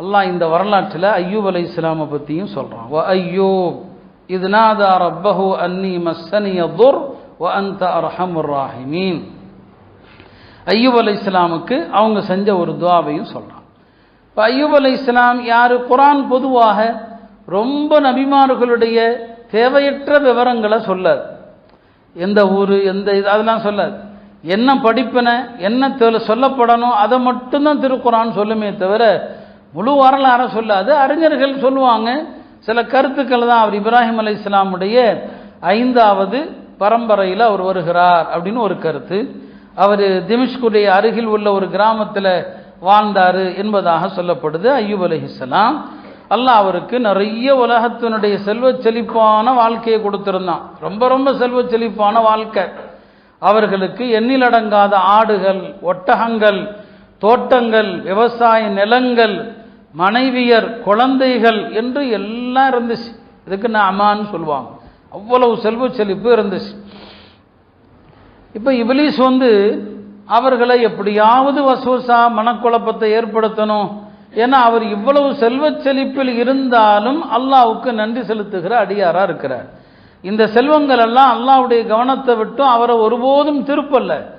அல்லாஹ் இந்த வரலாற்றில் ஐயூப் அலை இஸ்லாமை பற்றியும் சொல்கிறான் வ ஐயூப் இதுநாத ரப்பஹு அன்னி மஸ்ஸனிய துர் வ அந்த அர்ஹமுர் ராஹிமீன். ஐயூப் அலை இஸ்லாமுக்கு அவங்க செஞ்ச ஒரு துவாவையும் சொல்கிறான் இப்போ ஐயூப் அலை இஸ்லாம் யார்? குரான் பொதுவாக ரொம்ப நபிமார்களுடைய தேவையற்ற விவரங்களை சொல்லாது. எந்த ஊர் எந்த இது அதெல்லாம் சொல்லாது. என்ன படிப்பின என்ன தெ- சொல்லப்படணும் அதை மட்டும்தான் திருக்குறான் சொல்லுமே தவிர முழு வரலாற சொல்லாது. அறிஞர்கள் சொல்லுவாங்க. சில கருத்துக்கள் தான் அவர் இப்ராஹிம் அலி இஸ்லாமுடைய ஐந்தாவது பரம்பரையில் அவர் வருகிறார் அப்படின்னு ஒரு கருத்து. அவர் திமிஷ்குடைய அருகில் உள்ள ஒரு கிராமத்தில் வாழ்ந்தார் என்பதாக சொல்லப்படுது. ஐயூப் அலைஹிஸ்ஸலாம் அல்லாஹ் அவருக்கு நிறைய உலகத்தினுடைய செல்வ செழிப்பான வாழ்க்கையை கொடுத்துருந்தான். ரொம்ப ரொம்ப செல்வ செழிப்பான வாழ்க்கை. அவர்களுக்கு எண்ணிலடங்காத ஆடுகள் ஒட்டகங்கள் தோட்டங்கள் விவசாய நிலங்கள் மனைவியர் குழந்தைகள் என்று எல்லாம் இருந்துச்சு. இதுக்கு நான் அம்மான்னு சொல்லுவாங்க. அவ்வளவு செல்வச் செழிப்பு இருந்துச்சு. இப்போ இபிலிஸ் வந்து அவர்களை எப்படியாவது வசூசா மனக்குழப்பத்தை ஏற்படுத்தணும். ஏன்னா அவர் இவ்வளவு செல்வ செழிப்பில் இருந்தாலும் அல்லாவுக்கு நன்றி செலுத்துகிற அடியாரா இருக்கிறார். இந்த செல்வங்கள் எல்லாம் அல்லாஹ்வுடைய கவனத்தை விட்டும் அவரை ஒருபோதும் திருப்பல்ல.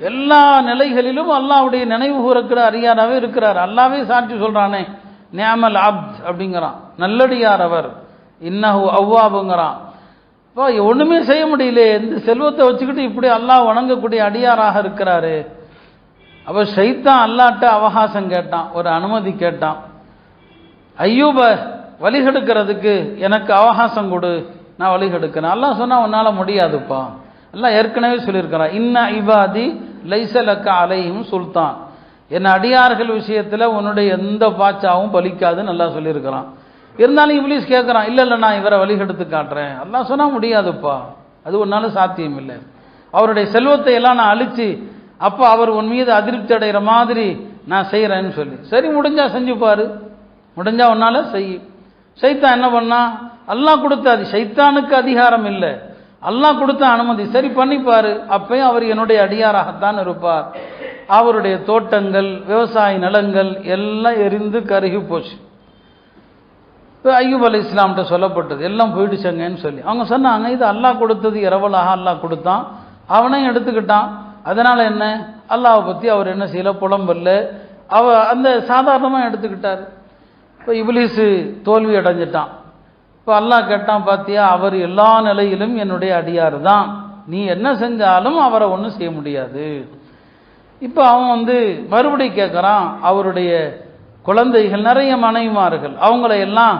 எல்லா நிலைகளிலும் அல்லாவுடைய நினைவு கூறக்கிற அடியாராவே இருக்கிறார். அல்லாவே சாட்சி சொல்கிறானே நியாமல் அப்த் அப்படிங்கிறான். நல்லடியார் அவர். இன்னஹு அவ்வாபுங்கிறான். இப்போ ஒன்றுமே செய்ய முடியலையே. இந்த செல்வத்தை வச்சுக்கிட்டு இப்படி அல்லாஹ் வணங்கக்கூடிய அடியாராக இருக்கிறாரு. அப்ப ஷைத்தான் அல்லாட்ட அவகாசம் கேட்டான் ஒரு அனுமதி கேட்டான். ஐயூப வழிகெடுக்கிறதுக்கு எனக்கு அவகாசம் கொடு நான் வழிகெடுக்கிறேன் அல்லாஹ் சொன்னால் உன்னால் முடியாதுப்பா. எல்லாம் ஏற்கனவே சொல்லியிருக்கிறான் இன்ன இபாதி லைசலக்க அலையும் சுல்தான். என் அடியார்கள் விஷயத்தில் உன்னுடைய எந்த பாச்சாவும் பலிக்காதுன்னு நல்லா சொல்லியிருக்கிறான். இருந்தாலும் இப்ளீஸ் கேட்குறான் இல்லை இல்லை நான் இவரை வழிகெடுத்து காட்டுறேன். எல்லாம் சொன்னால் முடியாதுப்பா. அது ஒன்றாலும் சாத்தியம் இல்லை. அவருடைய செல்வத்தை எல்லாம் நான் அழித்து அப்போ அவர் உன் மீது அதிருப்தி அடைகிற மாதிரி நான் செய்கிறேன்னு சொல்லி. சரி முடிஞ்சால் செஞ்சு முடிஞ்சால் முடிஞ்சா உன்னால செய். சைத்தான் என்ன பண்ணா எல்லாம் கொடுத்தாது சைத்தானுக்கு அதிகாரம் இல்லை. அல்லாஹ் கொடுத்த அனுமதி. சரி பண்ணிப்பார். அப்பயும் அவர் என்னுடைய அடியாராகத்தான் இருப்பார். அவருடைய தோட்டங்கள் விவசாய நிலங்கள் எல்லாம் எரிந்து கருகி போச்சு. இப்போ ஐயூப் அலி இஸ்லாம்கிட்ட சொல்லப்பட்டது. எல்லாம் போயிடுச்சங்கன்னு சொல்லி. அவங்க சொன்னாங்க இது அல்லாஹ் கொடுத்தது இரவலாக அல்லாஹ் கொடுத்தான். அவனையும் எடுத்துக்கிட்டான். அதனால் என்ன? அல்லாவை பற்றி அவர் என்ன செய்யல? புலம்பல்ல அவ அந்த சாதாரணமாக எடுத்துக்கிட்டார். இப்போ இபிலிஸு தோல்வி அடைஞ்சிட்டான். இப்போ அல்லாஹ் கேட்டான் பார்த்தியா அவர் எல்லா நிலையிலும் என்னுடைய அடியார் தான் நீ என்ன செஞ்சாலும் அவரை ஒன்றும் செய்ய முடியாது. இப்போ அவன் வந்து மறுபடியும் கேட்குறான் அவருடைய குழந்தைகள் நிறைய மனைவிமார்கள் அவங்கள எல்லாம்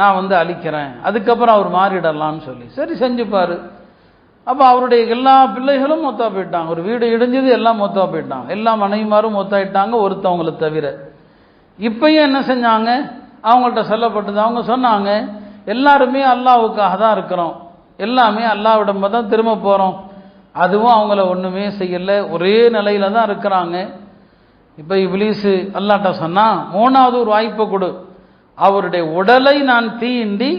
நான் வந்து அழிக்கிறேன். அதுக்கப்புறம் அவர் மாறிடலாம்னு சொல்லி. சரி செஞ்சுப்பார் அப்போ அவருடைய எல்லா பிள்ளைகளும் மொத்தா போயிட்டாங்க. ஒரு வீடு இடிஞ்சது எல்லாம் மொத்தா போயிட்டாங்க. எல்லா மனைவிமாரும் மொத்தாயிட்டாங்க ஒருத்தவங்களை தவிர. இப்பயும் என்ன செஞ்சாங்க? அவங்கள்ட்ட சொல்லப்பட்டது. அவங்க சொன்னாங்க எல்லாருமே அல்லாவுக்காக தான் இருக்கிறோம். எல்லாமே அல்லாவிடம் தான் திரும்ப போகிறோம் அதுவும் அவங்கள ஒன்றுமே செய்யலை. ஒரே நிலையில தான் இருக்கிறாங்க. இப்போ இப்லீஸு அல்லாட்ட சொன்னால் மூணாவது ஒரு வாய்ப்பை கொடு. அவருடைய உடலை நான் தீண்டி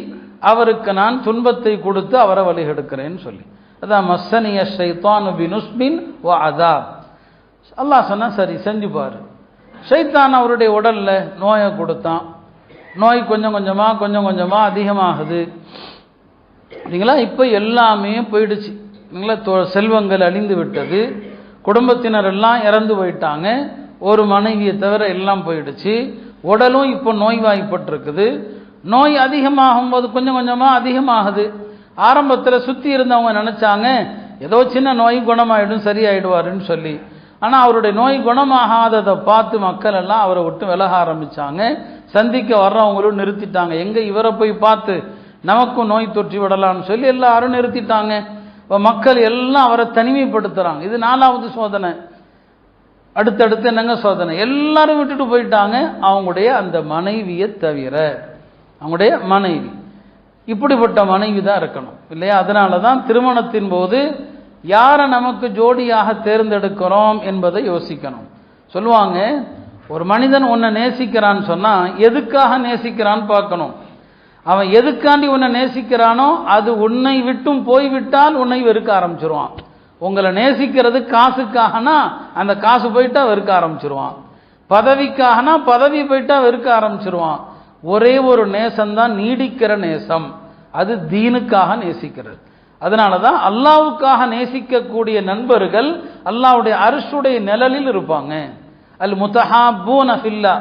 அவருக்கு நான் துன்பத்தை கொடுத்து அவரை வழிகெடுக்கிறேன்னு சொல்லி. அதான் மசனிய ஷைத்தான் பினுஸ்பின் ஓ அதாப். அல்லாஹ் சொன்னால் சரி செஞ்சு பாரு. ஷைத்தான் அவருடைய உடலில் நோயை கொடுத்தான். நோய் கொஞ்சம் கொஞ்சமாக கொஞ்சம் கொஞ்சமாக அதிகமாகுது. இல்லைங்களா இப்போ எல்லாமே போயிடுச்சு. இல்லைங்களா தொ- செல்வங்கள் அழிந்து விட்டது. குடும்பத்தினர் எல்லாம் இறந்து போயிட்டாங்க. ஒரு மனைவியை தவிர எல்லாம் போயிடுச்சு. உடலும் இப்போ நோய்வாய்ப்பட்டிருக்குது. நோய் அதிகமாகும் போது கொஞ்சம் கொஞ்சமாக அதிகமாகுது. ஆரம்பத்தில் சுற்றி இருந்தவங்க நினச்சாங்க ஏதோ சின்ன நோய் குணமாயிடும் சரியாயிடுவாருன்னு சொல்லி. ஆனால் அவருடைய நோய் குணமாகாததை பார்த்து மக்கள் எல்லாம் அவரை விட்டு விலக ஆரம்பித்தாங்க சந்திக்க வர்றவங்களும் நிறுத்திட்டாங்க. எங்கே இவரை போய் பார்த்து நமக்கும் நோய் தொற்றி விடலாம்னு சொல்லி எல்லாரும் நிறுத்திட்டாங்க. இப்போ மக்கள் எல்லாம் அவரை தனிமைப்படுத்துகிறாங்க இது நாலாவது சோதனை. அடுத்தடுத்து என்னங்க சோதனை? எல்லாரும் விட்டுட்டு போயிட்டாங்க. அவங்களுடைய அந்த மனைவியை தவிர அவங்களுடைய மனைவி. இப்படிப்பட்ட மனைவி தான் இருக்கணும். இல்லையா? அதனால தான் திருமணத்தின் போது யாரை நமக்கு ஜோடியாக தேர்ந்தெடுக்கிறோம் என்பதை யோசிக்கணும். சொல்லுவாங்க ஒரு மனிதன் உன்னை நேசிக்கிறான்னு சொன்னால் எதுக்காக நேசிக்கிறான்னு பார்க்கணும். அவன் எதுக்காண்டி உன்னை நேசிக்கிறானோ அது உன்னை விட்டும் போய்விட்டால் உன்னை வெறுக்க ஆரம்பிச்சிருவான். உங்களை நேசிக்கிறது காசுக்காகனா அந்த காசு போயிட்டா வெறுக்க ஆரம்பிச்சிருவான். பதவிக்காகனா பதவி போயிட்டா வெறுக்க ஆரம்பிச்சிருவான். ஒரே ஒரு நேசம்தான் நீடிக்கிற நேசம். அது தீனுக்காக நேசிக்கிறது. அதனால தான் அல்லாவுக்காக நேசிக்கக்கூடிய நண்பர்கள் அல்லாவுடைய அரசுடைய நிழலில் இருப்பாங்க. அல் முத்தஹாபூன ஃபில்லா.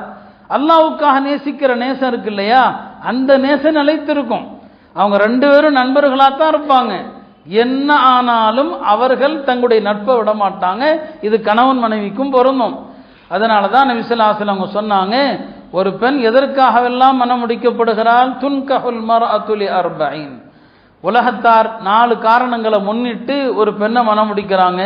அல்லாவுக்காக நேசிக்கிற நேசம் இருக்கு இல்லையா? அந்த நேசம் நிலைத்திருக்கும். அவங்க ரெண்டு பேரும் நண்பர்களாக தான் இருப்பாங்க. என்ன ஆனாலும் அவர்கள் தங்களுடைய நட்பை விட மாட்டாங்க. இது கணவன் மனைவிக்கும் பொருந்தும். அதனால தான் நபிசல்லாசல் அவங்க சொன்னாங்க ஒரு பெண் எதற்காகவெல்லாம் மனம் முடிக்கப்படுகிறாள்? துன்கஹுல் மர் அத்துலி அர்பைன் உலகத்தார் நாலு காரணங்களை முன்னிட்டு ஒரு பெண்ணை மனம் முடிக்கிறாங்க.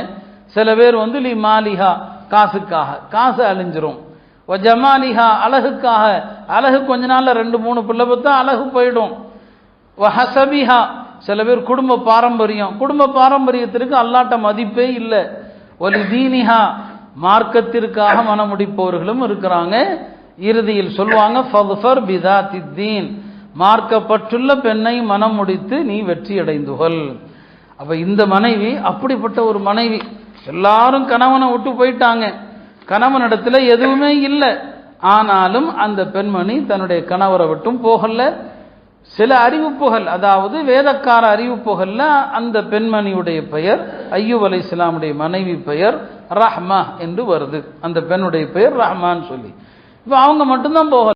சில பேர் வந்து லி மாலிஹா. காசுக்காக. காசு அழிஞ்சிரும். ஒ ஜமாலிஹா அழகுக்காக. அழகு கொஞ்ச நாளில் ரெண்டு மூணு பிள்ளை பார்த்தா அழகு போயிடும். ஒ ஹசபிஹா சில பேர் குடும்ப பாரம்பரியம். குடும்ப பாரம்பரியத்திற்கு அல்லாட்ட மதிப்பே இல்லை. ஒலி தீனிஹா மார்க்கத்திற்காக மனமுடிப்பவர்களும் முடிப்பவர்களும் இருக்கிறாங்க. இறுதியில் சொல்லுவாங்க ஃபதுஃபர் பிதா தித்தீன் மார்க்கப்பட்டுள்ள பெண்ணை மனம் முடித்து நீ வெற்றி அடைந்துகொள் அப்போ இந்த மனைவி அப்படிப்பட்ட ஒரு மனைவி எல்லாரும் கணவனை விட்டு போயிட்டாங்க. கணவனிடத்துல எதுவுமே இல்லை. ஆனாலும் அந்த பெண்மணி தன்னுடைய கணவரை விட்டும் போகல. சில அறிவிப்புகள் அதாவது வேதக்கார அறிவிப்புகள்ல அந்த பெண்மணியுடைய பெயர் ஐயூப் அலை இஸ்லாமுடைய மனைவி பெயர் ரஹ்மா என்று வருது. அந்த பெண்ணுடைய பெயர் ரஹ்மான்னு சொல்லி. இப்போ அவங்க மட்டும்தான் போகல.